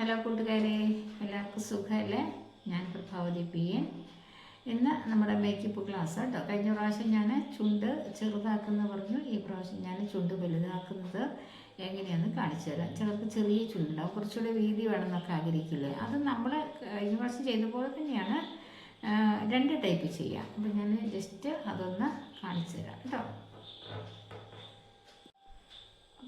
Hello കൂട്ടുകാരെ എല്ലാവർക്കും സുഖമല്ലേ? ഞാൻ പ്രഭാവതി പി എൻ. ഇന്ന് നമ്മുടെ മേക്കപ്പ് ക്ലാസ് കേട്ടോ കഴിഞ്ഞ പ്രാവശ്യം ഞാൻ ചുണ്ട് ചെറുതാക്കുന്ന പറഞ്ഞു. ഈ പ്രാവശ്യം ഞാൻ ചുണ്ട് വലുതാക്കുന്നത് എങ്ങനെയാണെന്ന് കാണിച്ചു തരാം. ചിലർക്ക് ചെറിയ ചുണ്ടുണ്ടാവും. കുറച്ചുകൂടെ വീതി വേണമെന്നൊക്കെ ആഗ്രഹിക്കില്ലേ? അത് നമ്മൾ കഴിഞ്ഞ പ്രാവശ്യം ചെയ്ത പോലെ തന്നെയാണ് രണ്ട് ടൈപ്പ് ചെയ്യാം. അപ്പം ഞാൻ ജസ്റ്റ് അതൊന്ന് കാണിച്ചു തരാം കേട്ടോ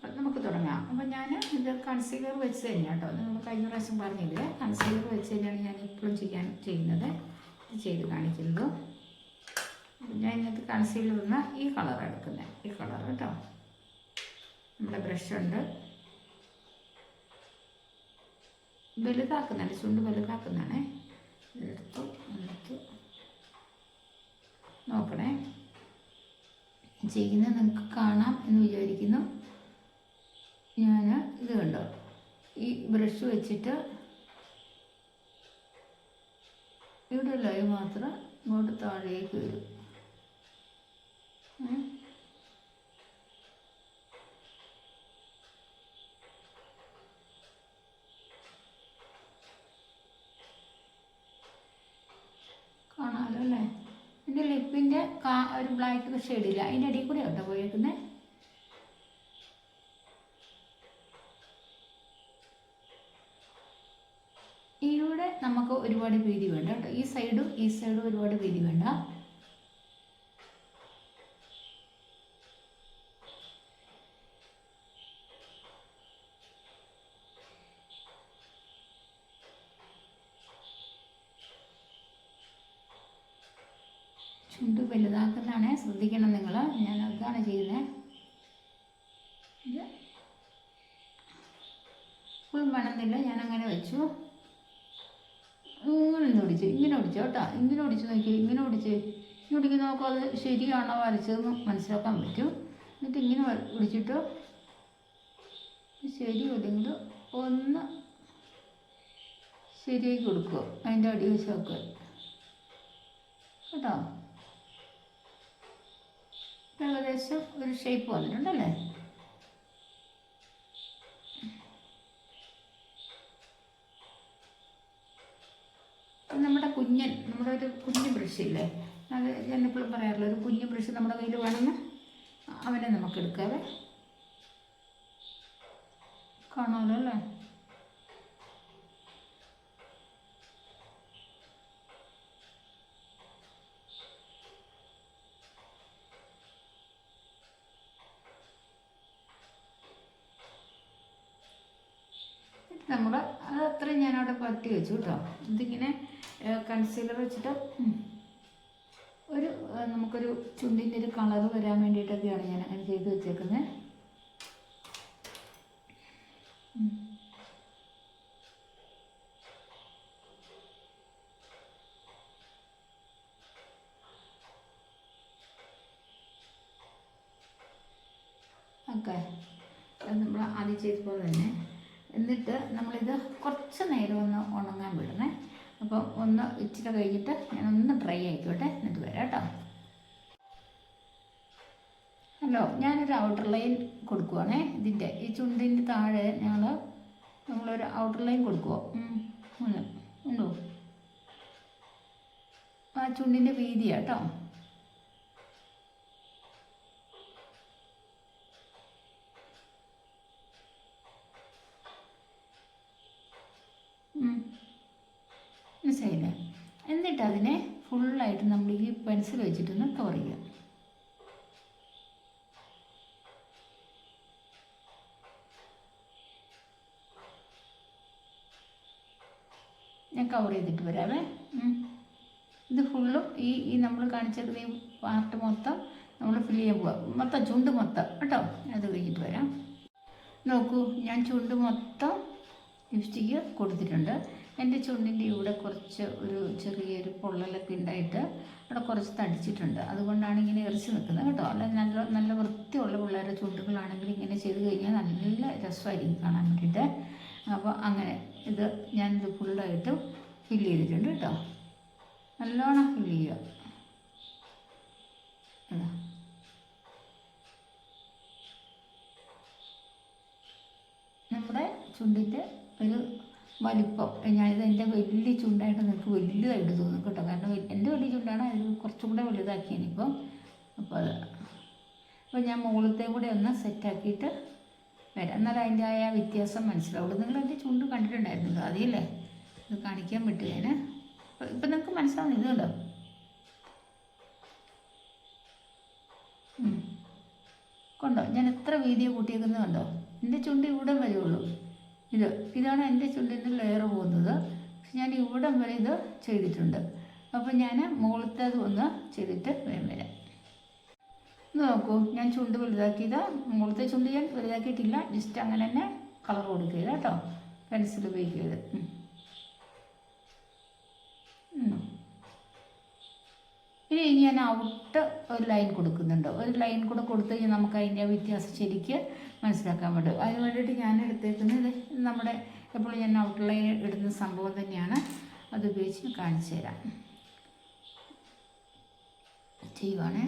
അപ്പം നമുക്ക് തുടങ്ങാം. അപ്പം ഞാൻ ഇത് കൺസീലർ വെച്ച് തന്നെയാണ് കേട്ടോ നിങ്ങൾ കഴിഞ്ഞ പ്രാവശ്യം പറഞ്ഞില്ലേ? കൺസീലർ വെച്ച് തന്നെയാണ് ഞാൻ ഇപ്പോഴും ചെയ്യാൻ ചെയ്യുന്നത്. ഇത് ചെയ്ത് കാണിക്കുന്നത്. ഞാൻ ഇന്നത്തെ വന്ന ഈ കളർ എടുക്കുന്നത് ഈ കളർ കേട്ടോ. നമ്മുടെ ബ്രഷ് ഉണ്ട്. വലുതാക്കുന്നുണ്ട്. ചുണ്ട് വലുതാക്കുന്നതാണേ എടുത്തു എടുത്തു. നോക്കണേ. ചെയ്യുന്നത് നിങ്ങൾക്ക് കാണാം എന്ന് വിചാരിക്കുന്നു. ഞാൻ ഇത് കണ്ടോ? ഈ ബ്രഷ് വെച്ചിട്ട് ഇവിടെ ലൈവ് മാത്രം ഇങ്ങോട്ട് താഴേക്ക് വരും. കാണാമല്ലോ അല്ലേ? എന്റെ ലിപ്പിന്റെ കാ ഒരു ബ്ലാക്ക് ഷെയ്ഡില്ല അതിന്റെ അടിയിൽ കൂടെ ഉണ്ടോ പോയേക്കുന്നത് ഇവിടെ നമുക്ക് ഒരുപാട് വീതി വേണ്ട കേട്ടോ. ഈ സൈഡും ഈ സൈഡും ഒരുപാട് വീതി വേണ്ട. ചുണ്ട് വലുതാക്കുന്നതാണ് ശ്രദ്ധിക്കണം നിങ്ങൾ ഞാൻ അതാണ് ചെയ്യുന്നത് ഇത്. ഫുൾ വേണമെന്നില്ല ഞാൻ അങ്ങനെ വെച്ചു. ഒന്ന് പിടിച്ച് ഇങ്ങനെ ഓടിച്ചു കേട്ടോ. ഇങ്ങനെ ഓടിച്ചു നോക്കി ഇങ്ങനെ പിടിച്ച് ഇങ്ങോട്ടേക്ക് നോക്കാം അത് ശരിയാണോ വരച്ചതെന്ന് മനസ്സിലാക്കാൻ പറ്റും. എന്നിട്ട് ഇങ്ങനെ ഓടിച്ചിട്ട്. ശരി അല്ലെങ്കിൽ ഒന്ന് ശരിയാക്കി കൊടുക്കുക അതിന്റെ അടി വെച്ച് വെക്കുക കേട്ടോ ഏകദേശം ഒരു ഷേപ്പ് വന്നിട്ടുണ്ടല്ലേ നമ്മുടെ കുഞ്ഞൻ നമ്മുടെ ഒരു കുഞ്ഞു ബ്രഷ് ഇല്ലേ അത് ഞാനിപ്പോഴും പറയാറില്ല. ഒരു കുഞ്ഞു ബ്രഷ് നമ്മുടെ കയ്യിൽ വേണമെന്ന് അവനെ നമുക്ക് എടുക്കാവേ കാണാമല്ലോ അല്ലേ? നമ്മൾ അത് അത്രയും ഞാനവിടെ പറ്റി വെച്ചു കേട്ടോ. ഇതിങ്ങനെ കൺസീലർ വെച്ചിട്ട് ഒരു നമുക്കൊരു ചുണ്ടിന്റെ ഒരു കളർ വരാൻ വേണ്ടിയിട്ടൊക്കെയാണ് ഞാൻ അങ്ങനെ ചെയ്ത് വെച്ചേക്കുന്നത് നമ്മൾ ആദ്യം തന്നെ. എന്നിട്ട് നമ്മളിത് കുറച്ച് നേരം ഒന്ന് ഉണങ്ങാൻ വിടണേ. അപ്പം ഒന്ന് ഇച്ചിരി കഴിഞ്ഞിട്ട് ഞാൻ ഒന്ന് ഡ്രൈ ആയിക്കോട്ടെ എന്നിട്ട് വരാം കേട്ടോ ഹലോ ഞാനൊരു ഔട്ടർ ലൈൻ കൊടുക്കുവാണേ ഇതിന്റെ. ഈ ചുണ്ടിന്റെ താഴെ ഞങ്ങൾ നമ്മളൊരു ഔട്ടർ ലൈൻ കൊടുക്കുമോ ഉണ്ടോ? ആ ചുണ്ടിന്റെ വീതിയാണ് കേട്ടോ. മനസ്സിലായില്ലേ? എന്നിട്ട് അതിനെ ഫുള്ളായിട്ട് നമ്മൾ ഈ പെൻസിൽ വെച്ചിട്ടൊന്ന് കവർ ചെയ്യുക ഞാൻ കവർ ചെയ്തിട്ട് വരാമേ. ഇത് ഫുള്ളും ഈ ഈ നമ്മൾ കാണിച്ചത് ഈ പാർട്ട് മൊത്തം നമ്മൾ ഫില്ല് ചെയ്യാൻ പോവാം. മൊത്തം ചുണ്ട് മൊത്തം. കേട്ടോ? അത് കഴിഞ്ഞിട്ട് വരാം. നോക്കൂ ഞാൻ ചുണ്ട് മൊത്തം ലിപ്സ്റ്റിക്ക് കൊടുത്തിട്ടുണ്ട്. എന്റെ ചുണ്ടിന്റെ ഇവിടെ കുറച്ച് ഒരു ചെറിയൊരു പൊള്ളലൊക്കെ ഉണ്ടായിട്ട് അവിടെ കുറച്ച് തടിച്ചിട്ടുണ്ട്. അതുകൊണ്ടാണ് ഇങ്ങനെ എറിച്ച് നിൽക്കുന്നത് കേട്ടോ. അല്ല നല്ല നല്ല വൃത്തിയുള്ള പിള്ളേരുടെ ചുണ്ടുകളാണെങ്കിൽ ഇങ്ങനെ ചെയ്ത് കഴിഞ്ഞാൽ നല്ല രസമായിരിക്കും കാണാൻ വേണ്ടിയിട്ട്. അപ്പോൾ അങ്ങനെ ഇത് ഞാനിത് ഫുള്ളായിട്ട് ഫില്ല് ചെയ്തിട്ടുണ്ട് കേട്ടോ. നല്ലോണം ഫില്ല് ചെയ്യുക. നമ്മുടെ ചുണ്ടിന്റെ ഒരു വലിപ്പം ഞാനിത് എന്റെ വലിയ ചുണ്ടായിട്ട് നിനക്ക് വലുതായിട്ട് തോന്നും കേട്ടോ. കാരണം എന്റെ വലിയ ചുണ്ടാണ് അതിൽ കുറച്ചും കൂടെ വലുതാക്കിയാനിപ്പം അപ്പോൾ അപ്പോൾ ഞാൻ മുകളിലത്തെ കൂടെ ഒന്ന് സെറ്റാക്കിയിട്ട് വരാം. എന്നാൽ അതിന്റെ ആ വ്യത്യാസം മനസ്സിലാവുള്ളൂ നിങ്ങൾ എന്റെ ചുണ്ട് കണ്ടിട്ടുണ്ടായിരുന്നല്ലോ അതെയല്ലേ ഇത് കാണിക്കാൻ പറ്റുകയാണ് ഇപ്പം നിങ്ങൾക്ക് മനസ്സിലാവുന്നു ഇതുണ്ടോ കൊണ്ടോ? ഞാൻ എത്ര വീതിയെ കൂട്ടിയേക്കുന്നത് കണ്ടോ? എന്റെ ചുണ്ട് ഇവിടെ വരുള്ളൂ ഇത് ഇതാണ് എന്റെ ചുണ്ടിന്റെ ലെയർ പോകുന്നത്. ഞാൻ ഇവിടം വരെ ഇത് ചെയ്തിട്ടുണ്ട്. അപ്പോൾ ഞാൻ മുകളിലത്തേത് ഒന്ന് ചെയ്തിട്ട് വരാം. നോക്കൂ. ഞാൻ ചുണ്ട് വലുതാക്കിയത്. മുകളിലത്തെ ചുണ്ട് ഞാൻ വലുതാക്കിയിട്ടില്ല. ജസ്റ്റ് അങ്ങനെ തന്നെ കളർ കൊടുക്കുക കേട്ടോ. പെൻസിൽ ഉപയോഗിക്കരുത്. ഇനി ഞാൻ ഔട്ട് ഒരു ലൈൻ കൊടുക്കുന്നുണ്ട്. ഒരു ലൈൻ കൂടെ കൊടുത്തു കഴിഞ്ഞാൽ നമുക്ക് അതിന്റെ വ്യത്യാസം ശരിക്ക് മനസ്സിലാക്കാൻ പറ്റും. അതിന് വേണ്ടിയിട്ട് ഞാൻ എടുത്തേക്കുന്നത് നമ്മുടെ എപ്പോഴും ഞാൻ ഔട്ട് ലൈൻ ഇടുന്ന സംഭവം തന്നെയാണ്. അത് ഉപയോഗിച്ച് കാണിച്ചു തരാം. ചെയ്യുവാണേ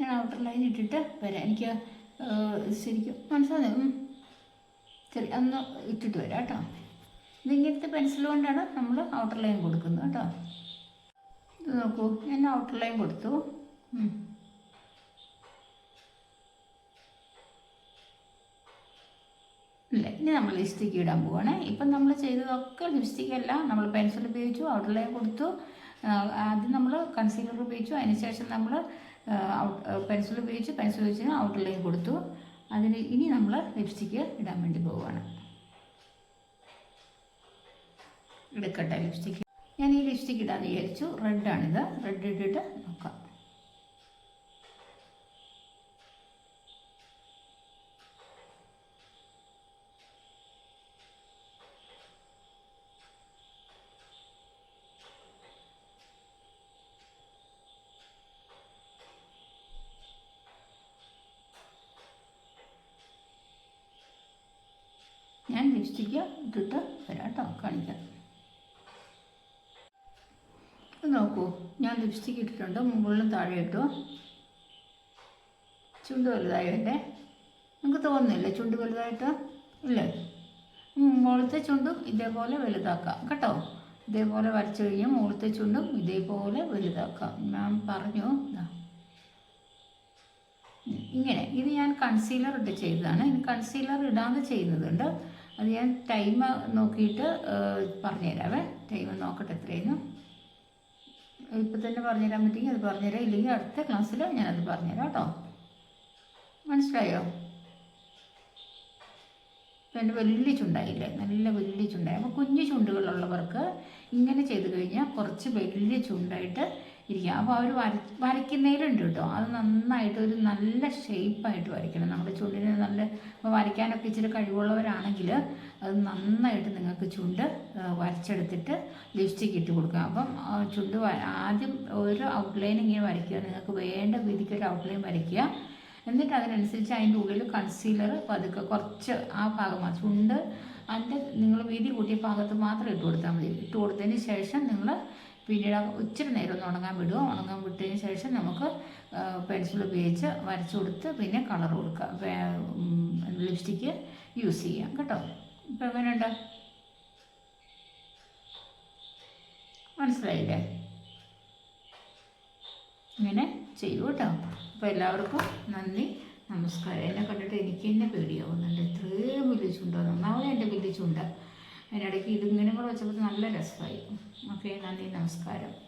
ഞാൻ ഔട്ടർ ലൈൻ ഇട്ടിട്ട് വരാം. എനിക്ക് ശരിക്കും മനസ്സിലാകും ചെറിയ ഒന്ന് ഇട്ടിട്ട് വരാം കേട്ടോ. ഇതിങ്ങനത്തെ പെൻസിൽ കൊണ്ടാണ് നമ്മൾ ഔട്ടർ ലൈൻ കൊടുക്കുന്നത് കേട്ടോ. ഇത് നോക്കൂ ഞാൻ ഔട്ടർ ലൈൻ കൊടുത്തു. ഇല്ല ഇനി നമ്മൾ ലിപ്സ്റ്റിക്ക് ഇടാൻ പോവാണ്. ഇപ്പം നമ്മൾ ചെയ്തതൊക്കെ ലിപ്സ്റ്റിക്ക് അല്ല. നമ്മൾ പെൻസിൽ ഉപയോഗിച്ചു ഔട്ടർ ലൈൻ കൊടുത്തു. ആദ്യം നമ്മൾ കൺസീലർ ഉപയോഗിച്ചു. അതിനുശേഷം നമ്മൾ പെൻസിൽ ഉപയോഗിച്ച് പെൻസിൽ ഉപയോഗിച്ച് ഔട്ടർ ലൈൻ കൊടുത്തു. അതിന് ഇനി നമ്മൾ ലിപ്സ്റ്റിക്ക് ഇടാൻ വേണ്ടി പോവുകയാണ് എടുക്കട്ടെ ലിപ്സ്റ്റിക്ക് ഞാൻ ഈ ലിപ്സ്റ്റിക്ക് ഇടാൻ വിചാരിച്ചു. റെഡാണിത് റെഡ് ഇട്ടിട്ട് നോക്കാം. ഞാൻ ഇതിട്ട് വരാം കേട്ടോ കാണിക്കാം നോക്കൂ ഞാൻ ലിപ്സ്റ്റിക്ക് ഇട്ടിട്ടുണ്ട് മുകളിലും താഴെ ഇട്ടു. ചുണ്ട് വലുതായി എന്റെ നിങ്ങൾക്ക് തോന്നുന്നില്ല ചുണ്ട് വലുതായിട്ട്? ഇല്ലേ? മുകളിലത്തെ ചുണ്ടും ഇതേപോലെ വലുതാക്കാം കേട്ടോ. ഇതേപോലെ വരച്ചു കഴിഞ്ഞാൽ മുകളിലത്തെ ചുണ്ടും ഇതേപോലെ വലുതാക്കാം. മാം പറഞ്ഞു. ഇങ്ങനെ. ഇത് ഞാൻ കൺസീലർ ഇട്ട് ചെയ്തതാണ്. ഇനി കൺസീലർ ഇടാതെ ചെയ്യുന്നതുണ്ട്. അത് ഞാൻ ടൈം നോക്കിയിട്ട് പറഞ്ഞുതരാവേ. ടൈം നോക്കട്ടെ എത്രയെന്ന് ഇപ്പം തന്നെ പറഞ്ഞുതരാൻ പറ്റുമെങ്കിൽ അത് പറഞ്ഞുതരാം. ഇല്ലെങ്കിൽ അടുത്ത ക്ലാസ്സിൽ ഞാനത് പറഞ്ഞുതരാം കേട്ടോ. മനസ്സിലായോ? ഇപ്പം എന്റെ വലിയ ചുണ്ടായില്ലേ? നല്ല വലിയ ചുണ്ടായി. അപ്പോൾ കുഞ്ഞു ചുണ്ടുകളുള്ളവർക്ക് ഇങ്ങനെ ചെയ്ത് കഴിഞ്ഞാൽ കുറച്ച് വലിയ ചുണ്ടായിട്ട് ഇരിക്കുക അപ്പോൾ അവർ വര വരയ്ക്കുന്നതിലുണ്ട് കേട്ടോ. അത് നന്നായിട്ട് ഒരു നല്ല ഷേപ്പായിട്ട് വരയ്ക്കണം. നമ്മുടെ ചുണ്ടിന് നല്ല വരയ്ക്കാനൊക്കെ ഇച്ചിരി കഴിവുള്ളവരാണെങ്കിൽ അത് നന്നായിട്ട് നിങ്ങൾക്ക് ചുണ്ട് വരച്ചെടുത്തിട്ട് ലിപ്സ്റ്റിക്ക് ഇട്ട് കൊടുക്കുക അപ്പം ചുണ്ട് ആദ്യം ഒരു ഔട്ട്ലൈൻ ഇങ്ങനെ വരയ്ക്കുക. നിങ്ങൾക്ക് വേണ്ട രീതിക്ക് ഒരു ഔട്ട്ലൈൻ വരയ്ക്കുക. എന്നിട്ട് അതിനനുസരിച്ച് അതിന്റെ ഉള്ളിൽ കൺസീലർ പതുക്കെ കുറച്ച് ആ ഭാഗം ചുണ്ട് അതിന്റെ നിങ്ങൾ വീതി കൂട്ടിയ ഭാഗത്ത് മാത്രം ഇട്ട് കൊടുത്താൽ മതി. ഇട്ട് കൊടുത്തതിന് ശേഷം നിങ്ങൾ പിന്നീട് ഇച്ചിരി നേരം ഒന്ന് ഉണങ്ങാൻ വിടുക ഉണങ്ങാൻ വിട്ടതിന് ശേഷം നമുക്ക് പെൻസിൽ ഉപയോഗിച്ച് വരച്ചു കൊടുത്ത് പിന്നെ കളർ കൊടുക്കുക ലിപ്സ്റ്റിക്ക് യൂസ് ചെയ്യാം കേട്ടോ. ഇപ്പം എങ്ങനെയുണ്ട്? മനസ്സിലായില്ലേ? ഇങ്ങനെ ചെയ്യൂ കേട്ടോ. അപ്പോൾ എല്ലാവർക്കും നന്ദി. നമസ്കാരം. എന്നെ കണ്ടിട്ട് എനിക്ക് തന്നെ പേടിയാവുന്നുണ്ട്. ഇത്രയും വലിയ ചുണ്ടോ. നന്നാവും എന്റെ വലിയ ചുണ്ട. അതിനിടയ്ക്ക് ഇതിങ്ങനെ കൂടെ വെച്ചപ്പോൾ നല്ല രസമായി. ഓക്കെ നന്ദി നമസ്കാരം.